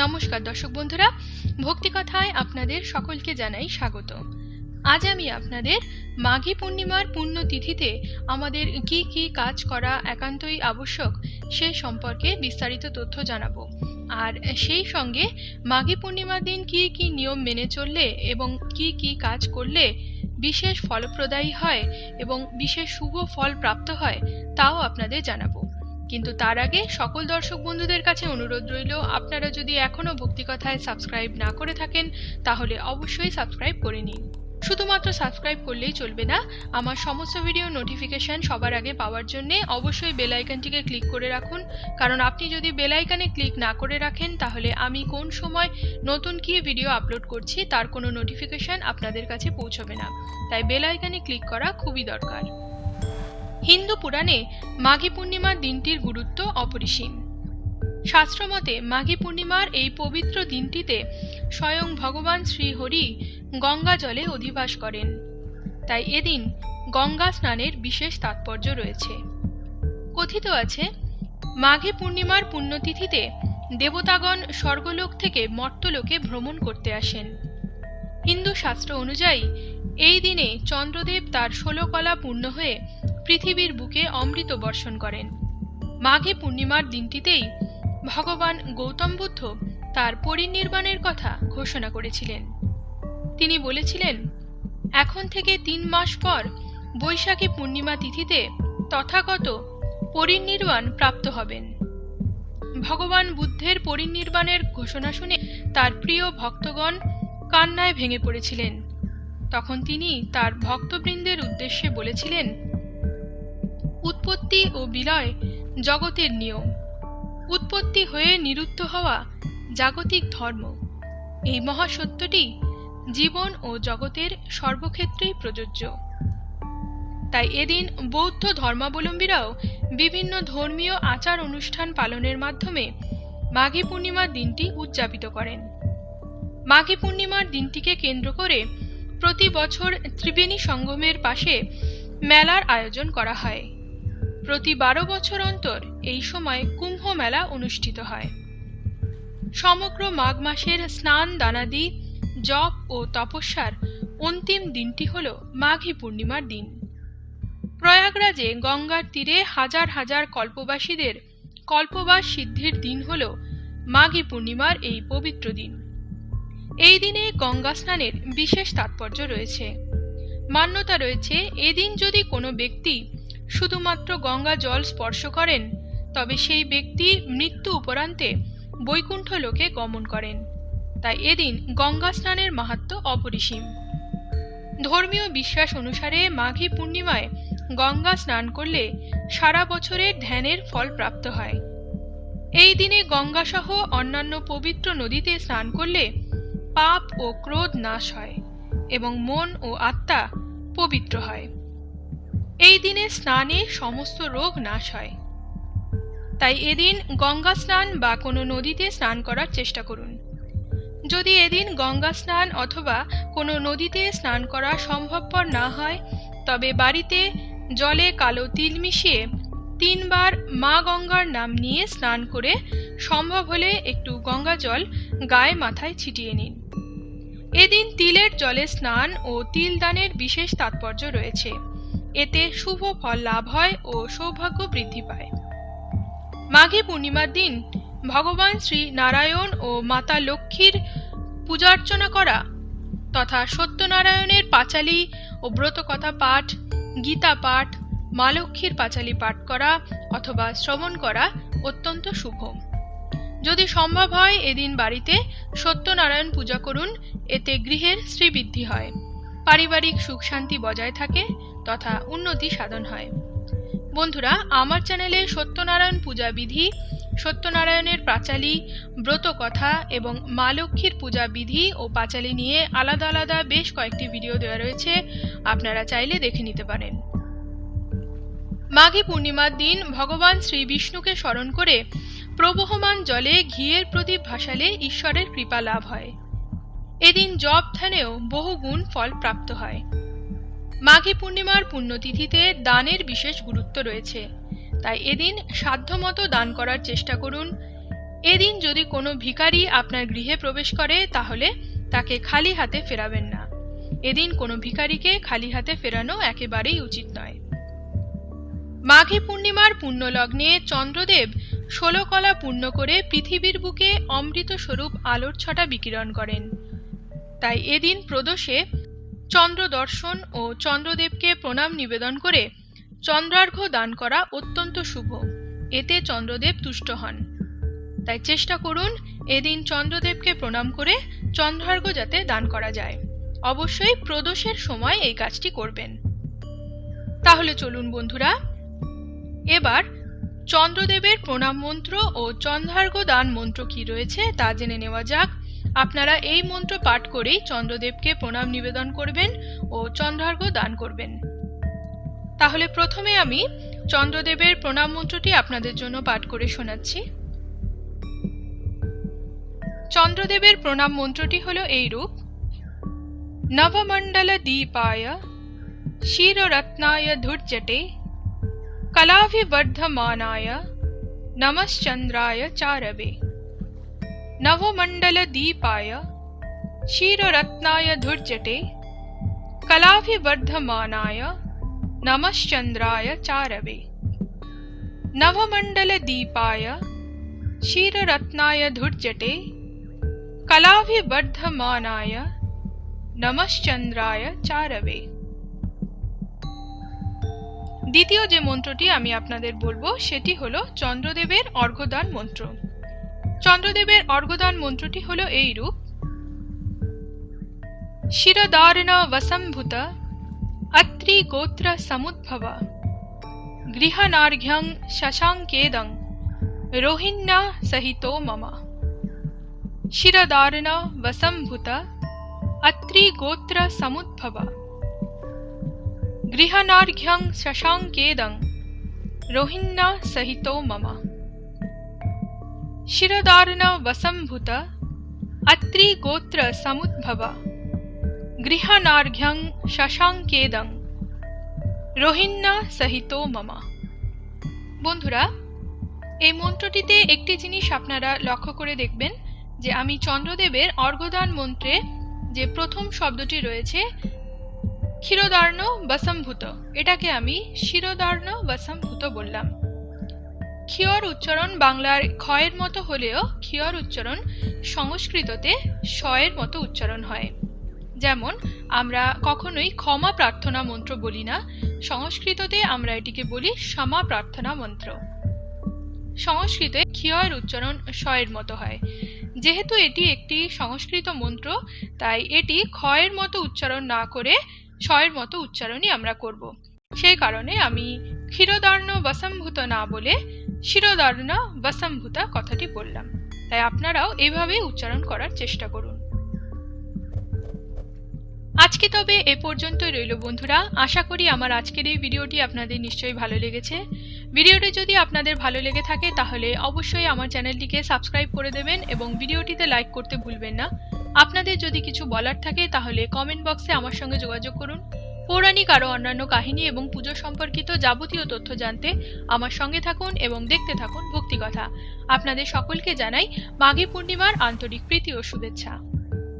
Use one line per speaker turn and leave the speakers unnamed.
নমস্কার দর্শক বন্ধুরা ভক্তিকথায় আপনাদের সকলকে জানাই স্বাগত। আজ আমি আপনাদের মাঘী পূর্ণিমার পুণ্যতিথিতে আমাদের কি কি কাজ করা একান্তই আবশ্যক সে সম্পর্কে বিস্তারিত তথ্য জানাব। আর সেই সঙ্গে মাঘী পূর্ণিমার দিন কি কি নিয়ম মেনে চললে এবং কি কি কাজ করলে বিশেষ ফলপ্রদায়ী হয় এবং বিশেষ শুভ ফল প্রাপ্ত হয়, তাও আপনাদের জানাব। কিন্তু তার আগে সকল দর্শক বন্ধুদের কাছে অনুরোধ রইল, আপনারা যদি এখনও ভক্তিকথায় সাবস্ক্রাইব না করে থাকেন, তাহলে অবশ্যই সাবস্ক্রাইব করে নিন। শুধুমাত্র সাবস্ক্রাইব করলেই চলবে না, আমার সমস্ত ভিডিও নোটিফিকেশান সবার আগে পাওয়ার জন্য অবশ্যই বেল আইকনটিকে ক্লিক করে রাখুন। কারণ আপনি যদি বেল আইকনে ক্লিক না করে রাখেন, তাহলে আমি কোন সময় নতুন কি ভিডিও আপলোড করছি, তার কোনো নোটিফিকেশন আপনাদের কাছে পৌঁছবে না। তাই বেল আইকনে ক্লিক করা খুবই দরকার। হিন্দু পুরাণে মাঘী পূর্ণিমার দিনটির গুরুত্ব অপরিসীম। শাস্ত্রমতে মাঘী পূর্ণিমার এই পবিত্র দিনটিতে স্বয়ং ভগবান শ্রীহরি গঙ্গা জলে অধিবাস করেন। তাই এদিন গঙ্গা স্নানের বিশেষ তাৎপর্য রয়েছে। কথিত আছে, মাঘী পূর্ণিমার পুণ্যতিথিতে দেবতাগণ স্বর্গলোক থেকে মর্তলোকে ভ্রমণ করতে আসেন। হিন্দু শাস্ত্র অনুযায়ী এই দিনে চন্দ্রদেব তার ষোলো কলা পূর্ণ হয়ে পৃথিবীর বুকে অমৃত বর্ষণ করেন। মাঘী পূর্ণিমার দিনটিতেই ভগবান গৌতম বুদ্ধ তার পরিনির্বাণের কথা ঘোষণা করেছিলেন। তিনি বলেছিলেন, এখন থেকে তিন মাস পর বৈশাখী পূর্ণিমা তিথিতে তথাগত পরিনির্বাণ প্রাপ্ত হবেন। ভগবান বুদ্ধের পরিনির্বাণের ঘোষণা শুনে তার প্রিয় ভক্তগণ কান্নায় ভেঙে পড়েছিলেন। তখন তিনি তার ভক্তবৃন্দের উদ্দেশ্যে বলেছিলেন উৎপত্তি ও বিলয় জগতের নিয়ম। উৎপত্তি হয়ে নিরুদ্ধ হওয়া জাগতিক ধর্ম। এই মহাসত্যটি জীবন ও জগতের সর্বক্ষেত্রেই প্রযোজ্য। তাই এদিন বৌদ্ধ ধর্মাবলম্বীরাও বিভিন্ন ধর্মীয় আচার অনুষ্ঠান পালনের মাধ্যমে মাঘী পূর্ণিমার দিনটি উদযাপিত করেন। মাঘী পূর্ণিমার দিনটিকে কেন্দ্র করে প্রতি বছর ত্রিবেণী সঙ্গমের পাশে মেলার আয়োজন করা হয়। প্রতি বারো বছর অন্তর এই সময় কুম্ভ মেলা অনুষ্ঠিত হয়। সমগ্র মাঘ মাসের স্নান, দানাদি, জপ ও তপস্যার অন্তিম দিনটি হল মাঘী পূর্ণিমার দিন। প্রয়াগরাজে গঙ্গার তীরে হাজার হাজার কল্পবাসীদের কল্পবাস সিদ্ধির দিন হল মাঘী পূর্ণিমার এই পবিত্র দিন। এই দিনে গঙ্গা স্নানের বিশেষ তাৎপর্য রয়েছে। মান্যতা রয়েছে, এদিন যদি কোনো ব্যক্তি শুধুমাত্র গঙ্গা জল স্পর্শ করেন, তবে সেই ব্যক্তি মৃত্যু উপরান্তে বৈকুণ্ঠ লোকে গমন করেন। তাই এদিন গঙ্গা স্নানের মাহাত্ম অপরিসীম। ধর্মীয় বিশ্বাস অনুসারে মাঘী পূর্ণিমায় গঙ্গা স্নান করলে সারা বছরের ধ্যানের ফল প্রাপ্ত হয়। এই দিনে গঙ্গাসহ অন্যান্য পবিত্র নদীতে স্নান করলে পাপ ও ক্রোধ নাশ হয় এবং মন ও আত্মা পবিত্র হয়। এই দিনে স্নানে সমস্ত রোগ নাশ হয়। তাই এদিন গঙ্গা স্নান বা কোনো নদীতে স্নান করার চেষ্টা করুন। যদি এদিন গঙ্গা স্নান অথবা কোনো নদীতে স্নান করা সম্ভবপর না হয়, তবে বাড়িতে জলে কালো তিল মিশিয়ে তিনবার মা গঙ্গার নাম নিয়ে স্নান করে সম্ভব হলে একটু গঙ্গা জল গায়ে মাথায় ছিটিয়ে নিন। এদিন তিলের জলে স্নান ও তিল দানের বিশেষ তাৎপর্য রয়েছে। এতে শুভ ফল লাভ হয় ও সৌভাগ্য বৃদ্ধি পায়। মাঘী পূর্ণিমার দিন ভগবান শ্রী নারায়ণ ও মাতা লক্ষ্মীর পূজার্চনা করা তথা সত্যনারায়ণের পাঁচালী ও ব্রতকথা পাঠ, গীতা পাঠ, মা লক্ষ্মীর পাঁচালী পাঠ করা অথবা শ্রবণ করা অত্যন্ত শুভ। যদি সম্ভব হয় এদিন বাড়িতে সত্যনারায়ণ পূজা করুন, এতে গৃহের শ্রীবৃদ্ধি হয়। পারিবারিক সুখ শান্তি বজায় থাকে তথা উন্নতি সাধন হয়। বন্ধুরা, আমার চ্যানেলে সত্যনারায়ণ পূজা বিধি, সত্যনারায়ণের পাঁচালী, ব্রত কথা এবং মা লক্ষ্মীর পূজা বিধি ও পাঁচালী নিয়ে আলাদা আলাদা বেশ কয়েকটি ভিডিও দেওয়া রয়েছে। আপনারা চাইলে দেখে নিতে পারেন। মাঘী পূর্ণিমার দিন ভগবান শ্রী বিষ্ণুকে স্মরণ করে প্রবহমান জলে ঘিয়ের প্রদীপ ভাসালে ঈশ্বরের কৃপা লাভ হয়। এদিন জপ ধ্যানেও বহুগুণ ফল প্রাপ্ত হয়। মাঘী পূর্ণিমার পুণ্যতিথিতে দানের বিশেষ গুরুত্ব রয়েছে। তাই এদিন সাধ্যমতো দান করার চেষ্টা করুন। এদিন যদি কোনো ভিখারি আপনার গৃহে প্রবেশ করে, তাহলে তাকে খালি হাতে ফেরাবেন না। এদিন কোনো ভিখারিকে খালি হাতে ফেরানো একেবারেই উচিত নয়। মাঘী পূর্ণিমার পুণ্যলগ্নে চন্দ্রদেব ষোলো কলা পূর্ণ করে পৃথিবীর বুকে অমৃত স্বরূপ আলোর ছটা বিকিরণ করেন। তাই এদিন প্রদোষে চন্দ্র দর্শন ও চন্দ্রদেবকে প্রণাম নিবেদন করে চন্দ্রার্ঘ্য দান করা অত্যন্ত শুভ। এতে চন্দ্রদেব তুষ্ট হন। তাই চেষ্টা করুন এদিন চন্দ্রদেবকে প্রণাম করে চন্দ্রার্ঘ্য যাতে দান করা যায়। অবশ্যই প্রদোষের সময় এই কাজটি করবেন। তাহলে চলুন বন্ধুরা, এবার চন্দ্রদেবের প্রণাম মন্ত্র ও চন্দ্রার্ঘ্য দান মন্ত্র কি রয়েছে তা জেনে নেওয়া যাক। আপনারা এই মন্ত্র পাঠ করেই চন্দ্রদেবকে প্রণাম নিবেদন করবেন ও চন্দ্রার্ঘ দান করবেন। তাহলে প্রথমে আমি চন্দ্রদেবের প্রণাম মন্ত্রটি আপনাদের জন্য পাঠ করে শোনাচ্ছি। চন্দ্রদেবের প্রণাম মন্ত্রটি হল এইরূপ। নবমণ্ডল দীপায়, শিররত্নায় ধুর্জটে কলাভিবর্ধমানায়, নমশ্চন্দ্রায় চারবে। नवमण्डलदीपाय क्षीररत्नाय धुर्जटे कलाभिवर्धमानाय नमश्चन्द्राय चारवे नवमण्डलदीपाय क्षीररत्नाय धुर्जटे कलाभिवर्धमानाय নমশ্চন্দ্রায় চারবে দ্বিতীয় যে মন্ত্রটি আমি আপনাদের বলবো সেটি হলো চন্দ্রদেবের অর্ঘদান মন্ত্র চন্দ্রদেবের অর্গদান মন্ত্রটি হল এই রূপ শিরদারণ বসম্ভূত, অত্রি গোত্র সমুদ্ভব, গৃহনার্ঘ্যং শশাঙ্কেদং, রোহিণ্যা সহিত মম। শিরদারণ বসম্ভূত, অত্রি গোত্র সমুদ্ভব, গৃহনার্ঘ্যং শশাঙ্কেদং, রোহিণ্যা সহিত মম। ಶಿರದಾರ್ಣವಸಂಭುತ ಅತ್ರಿ ಗೋತ್ರ ಸಮುದ್ಭವ, ಗೃಹನಾರ್ಘ್ಯಂ ಶಶಾಂಕೇದಂ রোহিন্না সহিত মামা বন্ধুরা, এই মন্ত্রটিতে একটি জিনিস আপনারা লক্ষ্য করে দেখবেন যে আমি চন্দ্রদেবের অর্ঘদান মন্ত্রে যে প্রথম শব্দটি রয়েছে, ক্ষীরদার্ণ বসম্ভূত, এটাকে আমি শিরোদার্ণ বসম্ভূত বললাম। ক্ষিয়র উচ্চারণ বাংলার ক্ষয়ের মতো হলেও ক্ষিয়র উচ্চারণ সংস্কৃততে শয়ের মতো উচ্চারণ হয়। যেমন, আমরা কখনোই ক্ষমা প্রার্থনা মন্ত্র বলি না, সংস্কৃততে আমরা এটিকে বলি ক্ষমা প্রার্থনা মন্ত্র। সংস্কৃতে ক্ষিয়র উচ্চারণ শয়ের মতো হয়। যেহেতু এটি একটি সংস্কৃত মন্ত্র, তাই এটি ক্ষয়ের মতো উচ্চারণ না করে ছয়ের মতো উচ্চারণই আমরা করব। সেই কারণে আমি ক্ষীরদার্ণ বসম্ভূত না বলে শিরদার্ণ বসম্ভূতা কথাটি বললাম। তাই আপনারাও এভাবেই উচ্চারণ করার চেষ্টা করুন। আজকে তবে এ পর্যন্তই রইল বন্ধুরা। আশা করি আমার আজকের এই ভিডিওটি আপনাদের নিশ্চয়ই ভালো লেগেছে। ভিডিওটি যদি আপনাদের ভালো লেগে থাকে তাহলে অবশ্যই আমার চ্যানেলটিকে সাবস্ক্রাইব করে দেবেন এবং ভিডিওটিতে লাইক করতে ভুলবেন না। আপনাদের যদি কিছু বলার থাকে তাহলে কমেন্ট বক্সে আমার সঙ্গে যোগাযোগ করুন। পৌরাণিক আরও অন্যান্য কাহিনী এবং পুজো সম্পর্কিত যাবতীয় তথ্য জানতে আমার সঙ্গে থাকুন এবং দেখতে থাকুন ভক্তিকথা। আপনাদের সকলকে জানাই মাঘী পূর্ণিমার আন্তরিক প্রীতি ও শুভেচ্ছা।